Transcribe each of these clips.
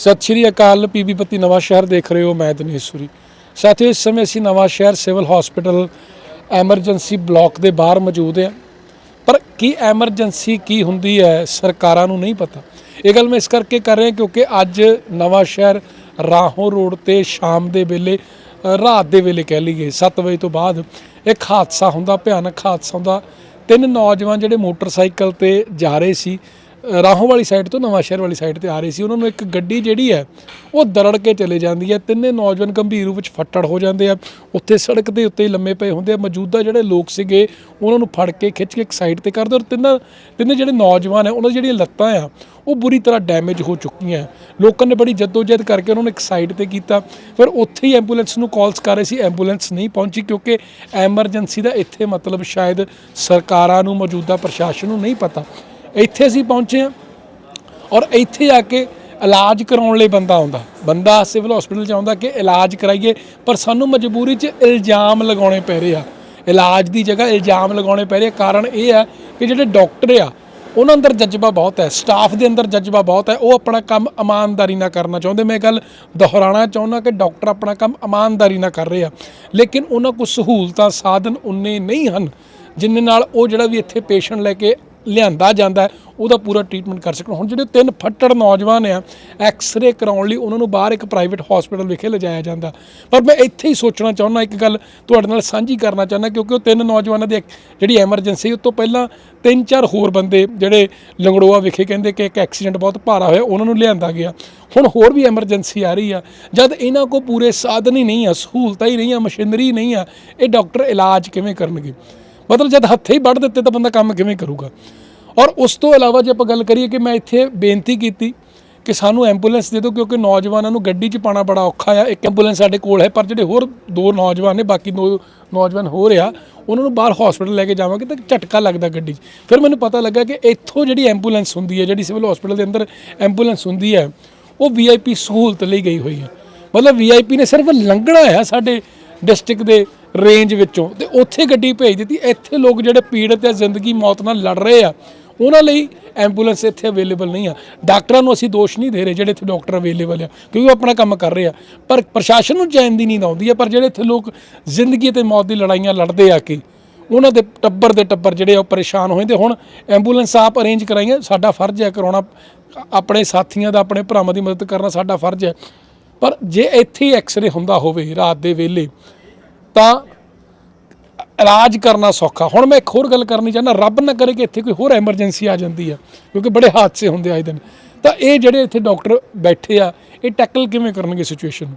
ਸਤਿ ਸ਼੍ਰੀ ਅਕਾਲ ਪੀਬੀ ਪੱਤੀ ਨਵਾਂ ਸ਼ਹਿਰ ਦੇਖ ਰਹੇ ਹੋ, ਮੈਂ ਦਿਨੇਸ਼ੂਰੀ ਸਾਥੀਓ, ਇਸ ਸਮੇਂ ਅਸੀਂ ਨਵਾਂ ਸ਼ਹਿਰ ਸਿਵਲ ਹਸਪੀਟਲ ਐਮਰਜੈਂਸੀ ਬਲਾਕ ਦੇ ਬਾਹਰ ਮੌਜੂਦ ਹਾਂ। ਪਰ ਕੀ ਐਮਰਜੈਂਸੀ ਕੀ ਹੁੰਦੀ ਹੈ, ਸਰਕਾਰਾਂ ਨੂੰ ਨਹੀਂ ਪਤਾ। ਇਹ ਗੱਲ ਮੈਂ ਇਸ ਕਰਕੇ ਕਰ ਰਿਹਾ ਕਿਉਂਕਿ ਅੱਜ ਨਵਾਂ ਸ਼ਹਿਰ ਰਾਹੋਂ ਰੋਡ ਤੇ ਸ਼ਾਮ ਦੇ ਵੇਲੇ ਰਾਤ ਦੇ ਵੇਲੇ ਕਹਿ ਲਈਏ 7 ਵਜੇ ਤੋਂ ਬਾਅਦ ਇੱਕ ਹਾਦਸਾ ਹੁੰਦਾ, ਭਿਆਨਕ ਹਾਦਸਾ ਹੁੰਦਾ। ਤਿੰਨ ਨੌਜਵਾਨ ਜਿਹੜੇ ਮੋਟਰਸਾਈਕਲ ਤੇ ਜਾ ਰਹੇ ਸੀ ਰਾਹੋਂ ਵਾਲੀ ਸਾਈਡ ਤੋਂ ਨਵਾਂ ਸ਼ਹਿਰ ਵਾਲੀ ਸਾਈਡ ਤੇ ਆ ਰਹੇ ਸੀ। ਉਹਨਾਂ ਨੂੰ ਇੱਕ ਗੱਡੀ ਜਿਹੜੀ ਹੈ, ਉਹ ਦਰੜ ਕੇ ਚਲੇ ਜਾਂਦੀ ਹੈ। ਤਿੰਨੇ ਨੌਜਵਾਨ ਗੰਭੀਰ ਰੂਪ ਵਿੱਚ ਫੱਟੜ ਹੋ ਜਾਂਦੇ ਆ। ਉੱਥੇ ਸੜਕ ਦੇ ਉੱਤੇ ਹੀ ਲੰਮੇ ਪਏ ਹੁੰਦੇ ਆ। ਮੌਜੂਦਾ ਜਿਹੜੇ ਲੋਕ ਸੀਗੇ, ਉਹਨਾਂ ਨੂੰ ਫੜ ਕੇ ਖਿੱਚ ਕੇ ਇੱਕ ਸਾਈਡ ਤੇ ਕਰਦੇ ਔਰ ਤਿੰਨਾਂ, ਤਿੰਨੇ ਜਿਹੜੇ ਨੌਜਵਾਨ ਹੈ, ਉਹਨਾਂ ਦੀਆਂ ਜਿਹੜੀਆਂ ਲੱਤਾਂ ਆ, ਉਹ ਬੁਰੀ ਤਰ੍ਹਾਂ ਡੈਮੇਜ ਹੋ ਚੁੱਕੀਆਂ। ਲੋਕਾਂ ਨੇ ਬੜੀ ਜਦੋਜਹਿਦ ਕਰਕੇ ਉਹਨਾਂ ਨੂੰ ਇੱਕ ਸਾਈਡ ਤੇ ਕੀਤਾ। ਫਿਰ ਉੱਥੇ ਹੀ ਐਂਬੂਲੈਂਸ ਨੂੰ ਕਾਲਸ ਕਰ ਰਹੇ ਸੀ। ਐਂਬੂਲੈਂਸ ਨਹੀਂ ਪਹੁੰਚੀ ਕਿਉਂਕਿ ਐਮਰਜੈਂਸੀ ਦਾ ਇੱਥੇ ਮਤਲਬ ਸ਼ਾਇਦ ਸਰਕਾਰਾਂ ਨੂੰ, ਮੌਜੂਦਾ ਪ੍ਰਸ਼ਾਸਨ ਨੂੰ ਨਹੀਂ ਪਤਾ। ਇੱਥੇ ਅਸੀਂ ਪਹੁੰਚੇ ਹਾਂ ਔਰ ਇੱਥੇ ਆ ਕੇ ਇਲਾਜ ਕਰਾਉਣ ਲਈ ਬੰਦਾ ਆਉਂਦਾ। ਬੰਦਾ ਸਿਵਲ ਹਸਪੀਟਲ ਚ ਆਉਂਦਾ ਕਿ ਇਲਾਜ ਕਰਾਈਏ, ਪਰ ਸਾਨੂੰ ਮਜਬੂਰੀ 'ਚ ਇਲਜ਼ਾਮ ਲਗਾਉਣੇ ਪੈ ਰਹੇ ਆ। ਇਲਾਜ ਦੀ ਜਗ੍ਹਾ ਇਲਜ਼ਾਮ ਲਗਾਉਣੇ ਪੈ ਰਹੇ ਆ। ਕਾਰਨ ਇਹ ਆ ਕਿ ਜਿਹੜੇ ਡਾਕਟਰ ਆ, ਉਹਨਾਂ ਅੰਦਰ ਜਜ਼ਬਾ ਬਹੁਤ ਹੈ। ਸਟਾਫ ਦੇ ਅੰਦਰ ਜਜ਼ਬਾ ਬਹੁਤ ਹੈ। ਉਹ ਆਪਣਾ ਕੰਮ ਇਮਾਨਦਾਰੀ ਨਾਲ ਕਰਨਾ ਚਾਹੁੰਦੇ। ਮੈਂ ਗੱਲ ਦੁਹਰਾਉਣਾ ਚਾਹੁੰਦਾ ਕਿ ਡਾਕਟਰ ਆਪਣਾ ਕੰਮ ਇਮਾਨਦਾਰੀ ਨਾਲ ਕਰ ਰਹੇ ਆ। ਲੇਕਿਨ ਉਹਨਾਂ ਕੋਲ ਸਹੂਲਤਾਂ, ਸਾਧਨ ਉਨੇ ਨਹੀਂ ਹਨ, ਜਿੰਨੇ ਨਾਲ ਉਹ ਜਿਹੜਾ ਵੀ ਇੱਥੇ ਪੇਸ਼ੈਂਟ ਲੈ ਕੇ ਲਿਆਂਦਾ ਜਾਂਦਾ ਉਹਦਾ ਪੂਰਾ ਟ੍ਰੀਟਮੈਂਟ ਕਰ ਸਕਣ। ਹੁਣ ਜਿਹੜੇ ਤਿੰਨ ਫੱਟੜ ਨੌਜਵਾਨ ਆ ਐਕਸ-ਰੇ ਕਰਾਉਣ ਲਈ ਉਹਨਾਂ ਨੂੰ ਬਾਹਰ ਇੱਕ ਪ੍ਰਾਈਵੇਟ ਹਸਪੀਟਲ ਵਿਖੇ ਲਿਜਾਇਆ ਜਾਂਦਾ। ਪਰ ਮੈਂ ਇੱਥੇ ਹੀ ਸੋਚਣਾ ਚਾਹੁੰਦਾ, ਇੱਕ ਗੱਲ ਤੁਹਾਡੇ ਨਾਲ ਸਾਂਝੀ ਕਰਨਾ ਚਾਹੁੰਦਾ, ਕਿਉਂਕਿ ਉਹ ਤਿੰਨ ਨੌਜਵਾਨਾਂ ਦੀ ਇੱਕ ਜਿਹੜੀ ਐਮਰਜੈਂਸੀ ਉਸ ਤੋਂ ਪਹਿਲਾਂ ਤਿੰਨ ਚਾਰ ਹੋਰ ਬੰਦੇ ਜਿਹੜੇ ਲੰਗੜੋਆ ਵਿਖੇ ਕਹਿੰਦੇ ਕਿ ਇੱਕ ਐਕਸੀਡੈਂਟ ਬਹੁਤ ਭਾਰਾ ਹੋਇਆ, ਉਹਨਾਂ ਨੂੰ ਲਿਆਂਦਾ ਗਿਆ। ਹੁਣ ਹੋਰ ਵੀ ਐਮਰਜੈਂਸੀ ਆ ਰਹੀ ਆ। ਜਦ ਇਹਨਾਂ ਕੋਲ ਪੂਰੇ ਸਾਧਨ ਹੀ ਨਹੀਂ ਆ, ਸਹੂਲਤਾਂ ਹੀ ਨਹੀਂ ਆ, ਮਸ਼ੀਨਰੀ ਨਹੀਂ ਆ, ਇਹ ਡਾਕਟਰ ਇਲਾਜ ਕਿਵੇਂ ਕਰਨਗੇ? ਮਤਲਬ ਜਦ ਹੱਥੇ ਹੀ ਵੱਢ ਦਿੱਤੇ ਤਾਂ ਬੰਦਾ ਕੰਮ ਕਿਵੇਂ ਕਰੂਗਾ? ਔਰ ਉਸ ਤੋਂ ਇਲਾਵਾ ਜੇ ਆਪਾਂ ਗੱਲ ਕਰੀਏ ਕਿ ਮੈਂ ਇੱਥੇ ਬੇਨਤੀ ਕੀਤੀ ਕਿ ਸਾਨੂੰ ਐਂਬੂਲੈਂਸ ਦੇ ਦਿਓ ਕਿਉਂਕਿ ਨੌਜਵਾਨਾਂ ਨੂੰ ਗੱਡੀ 'ਚ ਪਾਣਾ ਬੜਾ ਔਖਾ ਆ। ਇੱਕ ਐਂਬੂਲੈਂਸ ਸਾਡੇ ਕੋਲ ਹੈ, ਪਰ ਜਿਹੜੇ ਹੋਰ ਦੋ ਨੌਜਵਾਨ ਨੇ, ਬਾਕੀ ਦੋ ਨੌਜਵਾਨ ਹੋਰ ਆ ਉਹਨਾਂ ਨੂੰ ਬਾਹਰ ਹਸਪੀਟਲ ਲੈ ਕੇ ਜਾਵਾਂਗੇ ਤਾਂ ਝਟਕਾ ਲੱਗਦਾ ਗੱਡੀ 'ਚ। ਫਿਰ ਮੈਨੂੰ ਪਤਾ ਲੱਗਾ ਕਿ ਇੱਥੋਂ ਜਿਹੜੀ ਐਂਬੂਲੈਂਸ ਹੁੰਦੀ ਹੈ, ਜਿਹੜੀ ਸਿਵਲ ਹਸਪੀਟਲ ਦੇ ਅੰਦਰ ਐਂਬੂਲੈਂਸ ਹੁੰਦੀ ਹੈ, ਉਹ ਵੀਆਈਪੀ ਸਹੂਲਤ ਲਈ ਗਈ ਹੋਈ ਹੈ। ਮਤਲਬ ਵੀਆਈਪੀ ਨੇ ਸਿਰਫ ਲੰਘਣਾ ਆ ਸਾਡੇ ਡਿਸਟ੍ਰਿਕਟ ਦੇ ਰੇਂਜ ਵਿੱਚੋਂ। ਤੇ ਉੱਥੇ ਗੱਡੀ ਭੇਜ ਦਿੱਤੀ। ਇੱਥੇ ਲੋਕ ਜਿਹੜੇ ਪੀੜਤ ਆ, ਜ਼ਿੰਦਗੀ ਮੌਤ ਨਾਲ ਲੜ ਰਹੇ ਆ, ਉਹਨਾਂ ਲਈ ਐਂਬੂਲੈਂਸ ਇੱਥੇ ਅਵੇਲੇਬਲ ਨਹੀਂ ਆ। ਡਾਕਟਰਾਂ ਨੂੰ ਅਸੀਂ ਦੋਸ਼ ਨਹੀਂ ਦੇ ਰਹੇ ਜਿਹੜੇ ਇੱਥੇ ਡਾਕਟਰ ਅਵੇਲੇਬਲ ਆ, ਕਿਉਂਕਿ ਉਹ ਆਪਣਾ ਕੰਮ ਕਰ ਰਹੇ ਆ। ਪਰ ਪ੍ਰਸ਼ਾਸਨ ਨੂੰ ਚੈਨ ਦੀ ਨੀਂਦ ਆਉਂਦੀ ਆ, ਪਰ ਜਿਹੜੇ ਇੱਥੇ ਲੋਕ ਜ਼ਿੰਦਗੀ ਤੇ ਮੌਤ ਦੀ ਲੜਾਈਆਂ ਲੜਦੇ ਆ ਕੇ, ਉਹਨਾਂ ਦੇ ਟੱਬਰ ਦੇ ਟੱਬਰ ਜਿਹੜੇ ਆ, ਉਹ ਪਰੇਸ਼ਾਨ ਹੋਏ ਤੇ ਹੁਣ ਐਂਬੂਲੈਂਸ ਆਪ ਅਰੇਂਜ ਕਰਾਈਆਂ, ਸਾਡਾ ਫਰਜ਼ ਹੈ ਕਰਾਉਣਾ, ਆਪਣੇ ਸਾਥੀਆਂ ਦਾ, ਆਪਣੇ ਭਰਾਵਾਂ ਦੀ ਮਦਦ ਕਰਨਾ ਸਾਡਾ ਫਰਜ਼ ਹੈ। ਪਰ ਜੇ ਇੱਥੇ ਹੀ ਐਕਸ-ਰੇ ਹੁੰਦਾ ਹੋਵੇ ਰਾਤ ਦੇ ਵੇਲੇ ਤਾਂ ਇਲਾਜ ਕਰਨਾ ਸੌਖਾ। ਹੁਣ ਮੈਂ ਇੱਕ ਹੋਰ ਗੱਲ ਕਰਨੀ ਚਾਹੁੰਦਾ, ਰੱਬ ਨਾ ਕਰੇ ਕਿ ਇੱਥੇ ਕੋਈ ਹੋਰ ਐਮਰਜੈਂਸੀ ਆ ਜਾਂਦੀ ਆ, ਕਿਉਂਕਿ ਬੜੇ ਹਾਦਸੇ ਹੁੰਦੇ ਆਏ ਦਿਨ ਤਾਂ ਇਹ ਜਿਹੜੇ ਇੱਥੇ ਡਾਕਟਰ ਬੈਠੇ ਆ, ਇਹ ਟੈਕਲ ਕਿਵੇਂ ਕਰਨਗੇ ਸਿਚੁਏਸ਼ਨ ਨੂੰ?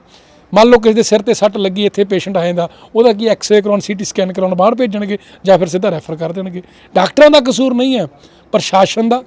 ਮੰਨ ਲਓ ਕਿਸੇ ਦੇ ਸਿਰ ਤੇ ਸੱਟ ਲੱਗੀ, ਇੱਥੇ ਪੇਸ਼ੈਂਟ ਆਏ ਦਾ ਉਹਦਾ ਕੀ ਐਕਸ-ਰੇ ਕਰਾਉਣ ਸੀਟੀ ਸਕੈਨ ਕਰਾਉਣ ਬਾਹਰ ਭੇਜਣਗੇ ਜਾਂ ਫਿਰ ਸਿੱਧਾ ਰੈਫਰ ਕਰ ਦੇਣਗੇ? ਡਾਕਟਰਾਂ ਦਾ ਕਸੂਰ ਨਹੀਂ ਹੈ ਪ੍ਰਸ਼ਾਸਨ ਦਾ।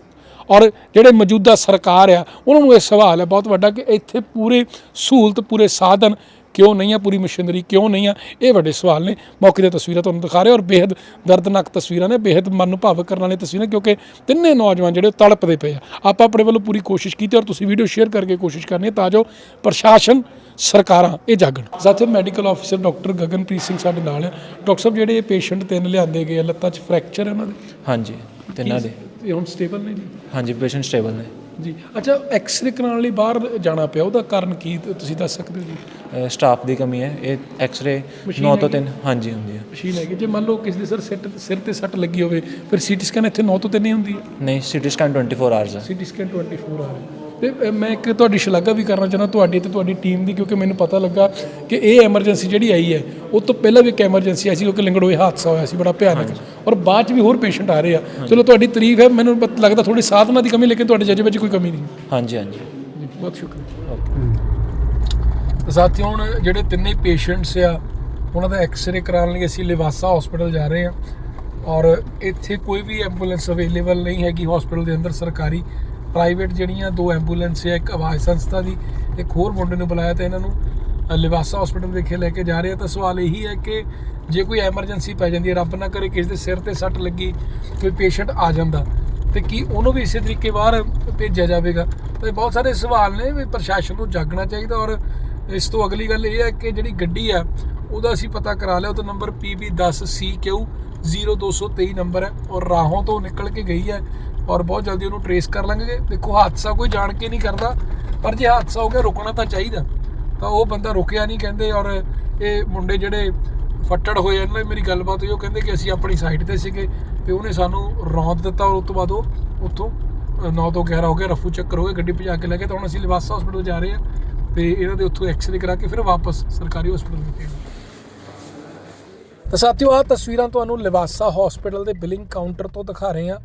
ਔਰ ਜਿਹੜੇ ਮੌਜੂਦਾ ਸਰਕਾਰ ਆ, ਉਹਨਾਂ ਨੂੰ ਇਹ ਸਵਾਲ ਹੈ ਬਹੁਤ ਵੱਡਾ ਕਿ ਇੱਥੇ ਪੂਰੇ ਸਹੂਲਤ, ਪੂਰੇ ਸਾਧਨ ਕਿਉਂ ਨਹੀਂ ਆ ਪੂਰੀ ਮਸ਼ੀਨਰੀ ਕਿਉਂ ਨਹੀਂ ਆ? ਇਹ ਵੱਡੇ ਸਵਾਲ ਨੇ। ਮੌਕੇ ਦੀਆਂ ਤਸਵੀਰਾਂ ਤੁਹਾਨੂੰ ਦਿਖਾ ਰਹੇ ਔਰ ਬੇहद ਦਰਦਨਾਕ ਤਸਵੀਰਾਂ ਨੇ ਬੇहद ਮਨ ਨੂੰ ਭਾਵਕ ਕਰਨ ਵਾਲੀਆਂ ਤਸਵੀਰਾਂ ਕਿਉਂਕਿ ਤਿੰਨੇ ਨੌਜਵਾਨ ਜਿਹੜੇ ਤੜਪਦੇ ਪਏ ਆ। ਆਪਾਂ ਆਪਣੇ ਵੱਲੋਂ ਪੂਰੀ ਕੋਸ਼ਿਸ਼ ਕੀਤੀ ਔਰ ਤੁਸੀਂ ਵੀਡੀਓ ਸ਼ੇਅਰ ਕਰਕੇ ਕੋਸ਼ਿਸ਼ ਕਰਨੀ ਹੈ ਤਾਂ ਜੋ ਪ੍ਰਸ਼ਾਸਨ ਸਰਕਾਰਾਂ ਇਹ ਜਾਗਣ। ਸਾਥੇ medical officer doctor Gaganpreet Singh ਸਾਡੇ ਨਾਲ ਹੈ ਡਾਕਟਰ ਸਾਹਿਬ ਜਿਹੜੇ ਇਹ ਪੇਸ਼ੈਂਟ ਤਿੰਨ ਲਿਆਂਦੇ ਗਏ ਲੱਤਾਂ 'ਚ ਫ੍ਰੈਕਚਰ ਹੈ ਉਹਨਾਂ ਦੇ? ਹਾਂਜੀ ਤਿੰਨਾਂ ਦੇ। ਇਹ ਹੁਣ ਸਟੇਬਲ ਨੇ ਹਾਂਜੀ ਪੇਸ਼ੈਂਟ ਸਟੇਬਲ ਨੇ। ਜੀ। ਅੱਛਾ ਐਕਸ-ਰੇ ਕਰਾਉਣ ਲਈ ਬਾਹਰ ਜਾਣਾ ਪਿਆ ਉਹਦਾ ਕਾਰਨ ਕੀ ਤੁਸੀਂ ਦੱਸ ਸਕਦੇ ਹੋ ਜੀ? ਸਟਾਫ ਦੀ ਕਮੀ ਹੈ। ਇਹ ਐਕਸ-ਰੇ 9 ਤੋਂ 3 ਹਾਂਜੀ ਹੁੰਦੀ ਹੈ। ਮਸ਼ੀਨ ਹੈਗੀ। ਜੇ ਮੰਨ ਲਓ ਕਿਸੇ ਦੇ ਸਰ ਸਿਰ ਸਿਰ ਤੇ ਸੱਟ ਲੱਗੀ ਹੋਵੇ ਫਿਰ ਸੀਟੀ ਸਕੈਨ ਇੱਥੇ 9 ਤੋਂ 3 ਹੀ ਹੁੰਦੀ ਹੈ। ਨਹੀਂ ਸਿਟੀ ਸਕੈਨ 24 ਆਵਰਸ ਹੈ। ਸੀਟੀ ਸਕੈਨ 24 ਆ ਤੇ ਮੈਂ ਇੱਕ ਤੁਹਾਡੀ ਸ਼ਲਾਘਾ ਵੀ ਕਰਨਾ ਚਾਹੁੰਦਾ ਤੁਹਾਡੀ ਤੇ ਤੁਹਾਡੀ ਟੀਮ ਦੀ ਕਿਉਂਕਿ ਮੈਨੂੰ ਪਤਾ ਲੱਗਾ ਕਿ ਇਹ ਐਮਰਜੈਂਸੀ ਜਿਹੜੀ ਆਈ ਹੈ ਉਹ ਤੋਂ ਪਹਿਲਾਂ ਵੀ ਇੱਕ ਐਮਰਜੈਂਸੀ ਆਈ ਸੀ ਕਿਉਂਕਿ ਲਿੰਗੜੋਏ ਹਾਦਸਾ ਹੋਇਆ ਸੀ ਬੜਾ ਭਿਆਨਕ। ਔਰ ਬਾਅਦ ਚ ਵੀ ਹੋਰ ਪੇਸ਼ੈਂਟ ਆ ਰਹੇ ਆ। ਚਲੋ ਤੁਹਾਡੀ ਤਾਰੀਫ ਹੈ ਮੈਨੂੰ ਲੱਗਦਾ ਥੋੜੀ ਸਾਧਨਾ ਦੀ ਕਮੀ ਲੇਕਿਨ ਤੁਹਾਡੇ ਜਜ਼ਬੇ 'ਚ ਕੋਈ ਕਮੀ ਨਹੀਂ। ਹਾਂਜੀ ਹਾਂਜੀ। ਬਹੁਤ ਸ਼ੁਕਰੀਆ। ਸਾਥੀਓ ਹੁਣ ਜਿਹੜੇ ਤਿੰਨੇ ਪੇਸ਼ੈਂਟਸ ਆ ਉਹਨਾਂ ਦਾ ਐਕਸ-ਰੇ ਕਰਾਉਣ ਲਈ ਅਸੀਂ ਲਿਵਾਸਾ ਹਸਪੀਟਲ ਜਾ ਰਹੇ ਹਾਂ ਔਰ ਇੱਥੇ ਕੋਈ ਵੀ ਐਂਬੂਲੈਂਸ ਅਵੇਲੇਬਲ ਨਹੀਂ ਹੈਗੀ ਹਸਪੀਟਲ ਦੇ ਅੰਦਰ ਸਰਕਾਰੀ। ਪ੍ਰਾਈਵੇਟ ਜਿਹੜੀਆਂ ਦੋ ਐਂਬੂਲੈਂਸ ਹੈ ਇੱਕ ਆਵਾਜ਼ ਸੰਸਥਾ ਦੀ, ਇੱਕ ਹੋਰ ਮੁੰਡੇ ਨੂੰ ਬੁਲਾਇਆ ਤੇ ਇਹਨਾਂ ਨੂੰ ਲਿਵਾਸਾ ਹਸਪੀਟਲ ਵਿਖੇ ਲੈ ਕੇ ਜਾ ਰਹੇ ਆ। ਤਾਂ ਸਵਾਲ ਇਹੀ ਹੈ ਕਿ ਜੇ ਕੋਈ ਐਮਰਜੈਂਸੀ ਪੈ ਜਾਂਦੀ ਹੈ, ਰੱਬ ਨਾ ਕਰੇ ਕਿਸੇ ਦੇ ਸਿਰ ਤੇ ਸੱਟ ਲੱਗੀ, ਕੋਈ ਪੇਸ਼ੈਂਟ ਆ ਜਾਂਦਾ, ਤੇ ਕੀ ਉਹਨੂੰ ਵੀ ਇਸੇ ਤਰੀਕੇ ਬਾਹਰ ਭੇਜਿਆ ਜਾਵੇਗਾ? ਤੇ ਬਹੁਤ ਸਾਰੇ ਸਵਾਲ ਨੇ ਵੀ ਪ੍ਰਸ਼ਾਸਨ ਨੂੰ ਜਾਗਣਾ ਚਾਹੀਦਾ ਔਰ ਇਸ ਤੋਂ ਅਗਲੀ ਗੱਲ ਇਹ ਹੈ ਕਿ ਜਿਹੜੀ ਗੱਡੀ ਆ, ਉਹਦਾ ਅਸੀਂ ਪਤਾ ਕਰਾ ਲਿਆ, ਉਹਦਾ ਨੰਬਰ PB10CQ 0223 ਨੰਬਰ ਹੈ ਔਰ ਰਾਹੋਂ ਤੋਂ ਨਿਕਲ ਕੇ ਗਈ ਹੈ। ਔਰ ਬਹੁਤ ਜਲਦੀ ਉਹਨੂੰ ਟਰੇਸ ਕਰ ਲਾਂਗੇ ਦੇਖੋ ਹਾਦਸਾ ਕੋਈ ਜਾਣ ਕੇ ਨਹੀਂ ਕਰਦਾ, ਪਰ ਜੇ ਹਾਦਸਾ ਹੋ ਗਿਆ ਰੁਕਣਾ ਤਾਂ ਚਾਹੀਦਾ। ਤਾਂ ਉਹ ਬੰਦਾ ਰੁਕਿਆ ਨਹੀਂ ਕਹਿੰਦੇ ਔਰ ਇਹ ਮੁੰਡੇ ਜਿਹੜੇ ਫੱਟੜ ਹੋਏ ਇਹਨਾਂ ਨਾਲ ਮੇਰੀ ਗੱਲਬਾਤ ਹੋਈ, ਉਹ ਕਹਿੰਦੇ ਕਿ ਅਸੀਂ ਆਪਣੀ ਸਾਈਡ ਤੇ ਸੀਗੇ ਤੇ ਉਹਨੇ ਸਾਨੂੰ ਰੌਂਦ ਦਿੱਤਾ ਔਰ ਉਸ ਤੋਂ ਬਾਅਦ ਉਹ ਉੱਥੋਂ 9 ਤੋਂ 11 ਹੋ ਗਿਆ ਰਫੂ ਚੱਕਰ ਹੋ ਗਿਆ ਗੱਡੀ ਭਜਾ ਕੇ ਲੈ ਕੇ ਤਾਂ ਹੁਣ ਅਸੀਂ ਲਿਵਾਸਾ ਹਸਪੀਟਲ ਜਾ ਰਹੇ ਹਾਂ ਤੇ ਇਹਨਾਂ ਦੇ ਉੱਥੋਂ ਐਕਸਰੇ ਕਰਾ ਕੇ ਫਿਰ ਵਾਪਸ ਸਰਕਾਰੀ ਹਸਪੀਟਲ ਵਿੱਚ ਤਾਂ ਸਾਥੀਓ, ਆਹ ਤਸਵੀਰਾਂ ਤੁਹਾਨੂੰ ਲਿਵਾਸਾ ਹਸਪੀਟਲ ਦੇ ਬਿਲਿੰਗ ਕਾਊਂਟਰ ਤੋਂ ਦਿਖਾ ਰਹੇ ਹਾਂ।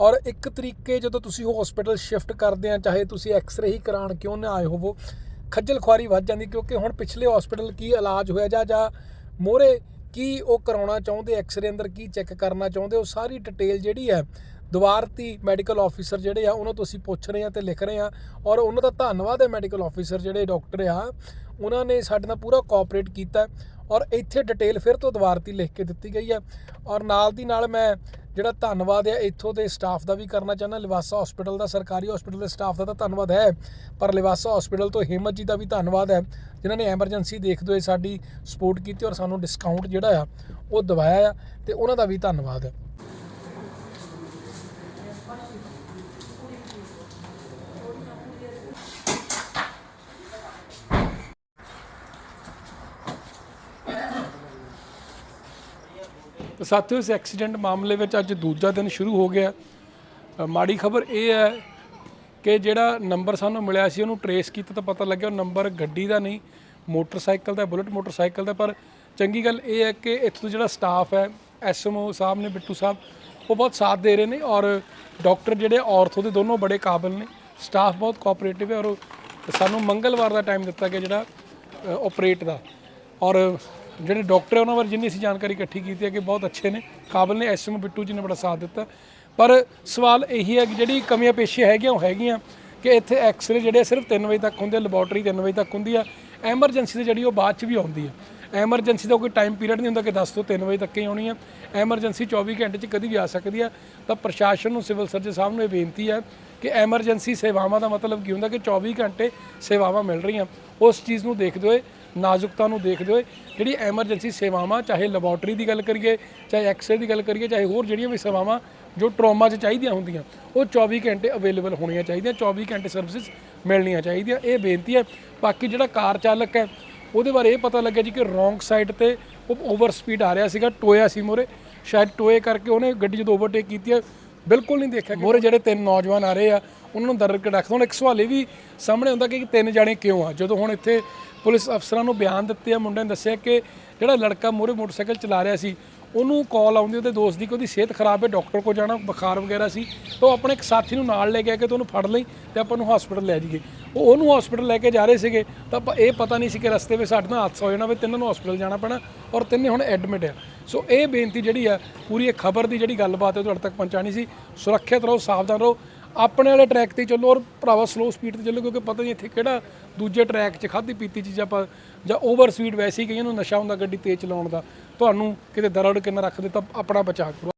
ਔਰ ਇੱਕ ਤਰੀਕੇ ਜਦੋਂ ਤੁਸੀਂ ਹਸਪੀਟਲ ਸ਼ਿਫਟ ਕਰਦੇ ਆ, ਚਾਹੇ ਤੁਸੀਂ ਐਕਸ-ਰੇ ਹੀ ਕਰਾਉਣ ਕਿਉਂ ਨਾ ਆਏ ਹੋਵੋ, ਖੱਜਲ ਖੁਆਰੀ ਵੱਧ ਜਾਂਦੀ ਕਿਉਂਕਿ ਹੁਣ ਪਿਛਲੇ ਹਸਪੀਟਲ ਕੀ ਇਲਾਜ ਹੋਇਆ ਜਾਂ ਜਾਂ ਮੋਰੇ ਕੀ ਉਹ ਕਰਾਉਣਾ ਚਾਹੁੰਦੇ ਐਕਸ-ਰੇ ਅੰਦਰ ਕੀ ਚੈੱਕ ਕਰਨਾ ਚਾਹੁੰਦੇ, ਉਹ ਸਾਰੀ ਡਿਟੇਲ ਜਿਹੜੀ ਹੈ, ਦੁਆਰਤੀ ਮੈਡੀਕਲ ਆਫੀਸਰ ਜਿਹੜੇ ਆ, ਉਹਨਾਂ ਤੋਂ ਅਸੀਂ ਪੁੱਛ ਰਹੇ ਆ ਤੇ ਲਿਖ ਰਹੇ ਆ ਔਰ ਉਹਨਾਂ ਦਾ ਧੰਨਵਾਦ ਹੈ ਮੈਡੀਕਲ ਆਫੀਸਰ ਜਿਹੜੇ ਡਾਕਟਰ ਆ, ਉਹਨਾਂ ਨੇ ਸਾਡੇ ਨਾਲ ਪੂਰਾ ਕੋਆਪਰੇਟ ਕੀਤਾ ਔਰ ਇੱਥੇ ਡਿਟੇਲ ਫਿਰ ਤੋਂ ਦੁਆਰਤੀ ਲਿਖ ਕੇ ਦਿੱਤੀ ਗਈ ਹੈ ਔਰ ਨਾਲ ਦੀ ਨਾਲ ਮੈਂ ਜਿਹੜਾ ਧੰਨਵਾਦ ਹੈ, ਇੱਥੋਂ ਦੇ ਸਟਾਫ ਦਾ ਵੀ ਕਰਨਾ ਚਾਹੁੰਦਾ। ਲਿਵਾਸਾ ਹਸਪੀਟਲ ਦਾ, ਸਰਕਾਰੀ ਹਸਪੀਟਲ ਦੇ ਸਟਾਫ ਦਾ ਤਾਂ ਧੰਨਵਾਦ ਹੈ, ਪਰ ਲਿਵਾਸਾ ਹਸਪੀਟਲ ਤੋਂ ਹਿੰਮਤ ਜੀ ਦਾ ਵੀ ਧੰਨਵਾਦ ਹੈ, ਜਿਨ੍ਹਾਂ ਨੇ ਐਮਰਜੈਂਸੀ ਦੇਖਦੇ ਹੋਏ ਸਾਡੀ ਸਪੋਰਟ ਕੀਤੀ ਔਰ ਸਾਨੂੰ ਡਿਸਕਾਊਂਟ ਜਿਹੜਾ ਆ, ਉਹ ਦਵਾਇਆ ਆ, ਤੇ ਉਹਨਾਂ ਦਾ ਵੀ ਧੰਨਵਾਦ ਹੈ। ਤਾਂ ਸਾਥੀਓ ਇਸ ਐਕਸੀਡੈਂਟ ਮਾਮਲੇ ਵਿੱਚ ਅੱਜ ਦੂਜਾ ਦਿਨ ਸ਼ੁਰੂ ਹੋ ਗਿਆ। ਮਾੜੀ ਖਬਰ ਇਹ ਹੈ ਕਿ ਜਿਹੜਾ ਨੰਬਰ ਸਾਨੂੰ ਮਿਲਿਆ ਸੀ, ਉਹਨੂੰ ਟਰੇਸ ਕੀਤਾ ਤਾਂ ਪਤਾ ਲੱਗਿਆ ਉਹ ਨੰਬਰ ਗੱਡੀ ਦਾ ਨਹੀਂ, ਮੋਟਰਸਾਈਕਲ ਦਾ, ਬੁਲਟ ਮੋਟਰਸਾਈਕਲ ਦਾ। ਪਰ ਚੰਗੀ ਗੱਲ ਇਹ ਹੈ ਕਿ ਇੱਥੋਂ ਜਿਹੜਾ ਸਟਾਫ ਹੈ ਐਸਐਮਓ ਸਾਹਿਬ ਨੇ, ਬਿੱਟੂ ਸਾਹਿਬ, ਉਹ ਬਹੁਤ ਸਾਥ ਦੇ ਰਹੇ ਨੇ ਔਰ ਡਾਕਟਰ ਜਿਹੜੇ ਔਰਥੋ ਦੇ ਦੋਨੋਂ ਬੜੇ ਕਾਬਲ ਨੇ। ਸਟਾਫ ਬਹੁਤ ਕੋਆਪਰੇਟਿਵ ਹੈ ਔਰ ਸਾਨੂੰ ਮੰਗਲਵਾਰ ਦਾ ਟਾਈਮ ਦਿੱਤਾ ਗਿਆ ਜਿਹੜਾ ਆਪਰੇਟ ਦਾ। ਔਰ ਜਿਹੜੇ ਡਾਕਟਰ ਉਹਨਾਂ ਬਾਰੇ ਜਿੰਨੀ ਅਸੀਂ ਜਾਣਕਾਰੀ ਇਕੱਠੀ ਕੀਤੀ ਹੈ ਕਿ ਬਹੁਤ ਅੱਛੇ ਨੇ, ਕਾਬਲ ਨੇ ਐਸਐਮ ਬਿੱਟੂ ਜੀ ਨੇ ਬੜਾ ਸਾਥ ਦਿੱਤਾ। ਪਰ ਸਵਾਲ ਇਹੀ ਹੈ ਕਿ ਜਿਹੜੀ ਕਮੀਆਂ ਪੇਸ਼ੀਆਂ ਹੈਗੀਆਂ, ਉਹ ਹੈਗੀਆਂ ਕਿ ਇੱਥੇ ਐਕਸਰੇ ਜਿਹੜੇ ਆ ਸਿਰਫ 3 ਵਜੇ ਤੱਕ ਹੁੰਦੇ ਆ ਲੈਬੋਰਟਰੀ 3 ਵਜੇ ਤੱਕ ਹੁੰਦੀ ਆ। ਐਮਰਜੈਂਸੀ ਦੀ ਜਿਹੜੀ ਉਹ ਬਾਅਦ ਚ ਵੀ ਆਉਂਦੀ ਹੈ ਐਮਰਜੈਂਸੀ ਦਾ ਕੋਈ ਟਾਈਮ ਪੀਰੀਅਡ ਨਹੀਂ ਹੁੰਦਾ ਕਿ 10 ਤੋਂ 3 ਵਜੇ ਤੱਕ ਹੀ ਆਉਣੀ ਆ। ਐਮਰਜੈਂਸੀ 24 ਘੰਟੇ ਚ ਕਦੀ ਵੀ ਆ ਸਕਦੀ ਆ। ਤਾਂ ਪ੍ਰਸ਼ਾਸਨ ਨੂੰ ਸਿਵਲ ਸਰਜਨ ਸਾਹਿਬ ਨੂੰ ਇਹ ਬੇਨਤੀ ਹੈ ਕਿ ਐਮਰਜੈਂਸੀ ਸੇਵਾਵਾਂ ਦਾ ਮਤਲਬ ਕੀ ਹੁੰਦਾ ਕਿ 24 ਘੰਟੇ ਸੇਵਾਵਾਂ ਮਿਲ ਰਹੀਆਂ। ਉਸ ਚੀਜ਼ ਨੂੰ ਦੇਖਦੇ ਹੋਏ ਨਾਜ਼ੁਕਤਾ ਨੂੰ ਦੇਖਦੇ ਹੋਏ ਜਿਹੜੀ ਐਮਰਜੈਂਸੀ ਸੇਵਾਵਾਂ ਚਾਹੇ ਲੈਬੋਰਟਰੀ ਦੀ ਗੱਲ ਕਰੀਏ ਚਾਹੇ ਐਕਸਰੇ ਦੀ ਗੱਲ ਕਰੀਏ ਚਾਹੇ ਹੋਰ ਜਿਹੜੀਆਂ ਵੀ ਸੇਵਾਵਾਂ ਜੋ ਟਰੋਮਾ 'ਚ ਚਾਹੀਦੀਆਂ ਹੁੰਦੀਆਂ ਉਹ 24 ਘੰਟੇ ਅਵੇਲੇਬਲ ਹੋਣੀਆਂ ਚਾਹੀਦੀਆਂ 24 ਘੰਟੇ ਸਰਵਿਸਿਜ਼ ਮਿਲਣੀਆਂ ਚਾਹੀਦੀਆਂ। ਇਹ ਬੇਨਤੀ ਹੈ। ਬਾਕੀ ਜਿਹੜਾ ਕਾਰ ਚਾਲਕ ਹੈ ਉਹਦੇ ਬਾਰੇ ਇਹ ਪਤਾ ਲੱਗਿਆ ਜੀ ਕਿ ਰੋਂਗ ਸਾਈਡ ਤੇ ਉਹ ਓਵਰ ਸਪੀਡ ਆ ਰਿਹਾ ਸੀਗਾ ਟੋਇਆ ਸੀ ਮੋਰੇ। ਸ਼ਾਇਦ ਟੋਏ ਕਰਕੇ ਉਹਨੇ ਗੱਡੀ ਜਦੋਂ ਓਵਰਟੇਕ ਕੀਤੀ ਹੈ ਬਿਲਕੁਲ ਨਹੀਂ ਦੇਖਿਆ ਮੋਰੇ ਜਿਹੜੇ ਤਿੰਨ ਨੌਜਵਾਨ ਆ ਰਹੇ ਆ ਉਹਨਾਂ ਨੂੰ ਦਰ ਕੇ ਰੱਖਦਾ ਹੁਣ ਇੱਕ ਸਵਾਲ ਇਹ ਵੀ ਸਾਹਮਣੇ ਹੁੰਦਾ ਕਿ ਤਿੰਨ ਜਾਣੇ ਕਿਉਂ ਆ? ਜਦੋਂ ਹੁਣ ਇੱਥੇ ਪੁਲਿਸ ਅਫਸਰਾਂ ਨੂੰ ਬਿਆਨ ਦਿੱਤੇ ਆ ਮੁੰਡੇ ਨੇ ਦੱਸਿਆ ਕਿ ਜਿਹੜਾ ਲੜਕਾ ਮੋਰੇ ਮੋਟਰਸਾਈਕਲ ਚਲਾ ਰਿਹਾ ਸੀ, ਉਹਨੂੰ ਕਾਲ ਆਉਂਦੀ, ਉਹਦੇ ਦੋਸਤ ਦੀ ਕਿ ਉਹਦੀ ਸਿਹਤ ਖਰਾਬ ਹੈ, ਡਾਕਟਰ ਕੋਲ ਜਾਣਾ, ਬੁਖਾਰ ਵਗੈਰਾ ਸੀ, ਤਾਂ ਉਹ ਆਪਣੇ ਇੱਕ ਸਾਥੀ ਨੂੰ ਨਾਲ ਲੈ ਕੇ ਆ ਕਿ ਤੂੰ ਫੜ ਲਈ ਤੇ ਆਪਾਂ ਨੂੰ ਹਸਪੀਟਲ ਲੈ ਜਾਈਏ। ਉਹ ਉਹਨੂੰ ਹਸਪੀਟਲ ਲੈ ਕੇ ਜਾ ਰਹੇ ਸੀਗੇ, ਤਾਂ ਆਪਾਂ ਇਹ ਪਤਾ ਨਹੀਂ ਸੀ ਕਿ ਰਸਤੇ ਵਿੱਚ ਸਾਡੇ ਨਾਲ ਹਾਦਸਾ ਹੋ ਜਾਣਾ ਵੀ ਤਿੰਨਾਂ ਨੂੰ ਹਸਪੀਟਲ ਜਾਣਾ ਪੈਣਾ ਔਰ ਤਿੰਨੇ ਹੁਣ ਐਡਮਿਟ ਆ। ਸੋ ਇਹ ਬੇਨਤੀ ਜਿਹੜੀ ਆ, ਪੂਰੀ ਇਹ ਖਬਰ ਦੀ ਜਿਹੜੀ ਗੱਲਬਾਤ ਹੈ ਉਹ ਤੁਹਾਡੇ ਤੱਕ ਪਹੁੰਚਾਣੀ ਸੀ। ਸੁਰੱਖਿਅਤ ਰਹੋ, ਸਾਵਧਾਨ ਰਹੋ। ਆਪਣੇ ਵਾਲੇ ਟਰੈਕ ਤੇ ਚੱਲੋ ਔਰ ਭਰਾਵਾ ਸਲੋ ਸਪੀਡ ਤੇ ਚੱਲੋ, ਕਿਉਂਕਿ ਪਤਾ ਨਹੀਂ ਇੱਥੇ ਕਿਹੜਾ ਦੂਜੇ ਟਰੈਕ 'ਚ ਖਾਧੀ ਪੀਤੀ ਚੀਜ਼ ਆਪਾਂ, ਜਾਂ ਓਵਰ ਸਪੀਡ ਵੈਸੇ ਹੀ ਕਈਆਂ ਨੂੰ ਨਸ਼ਾ ਹੁੰਦਾ ਗੱਡੀ ਤੇਜ਼ ਚਲਾਉਣ ਦਾ, ਤੁਹਾਨੂੰ ਕਿਤੇ ਦਰੜ ਕੇ ਨਾ ਰੱਖ ਦੇ ਤਾਂ ਆਪਣਾ ਬਚਾਅ ਕਰੋ।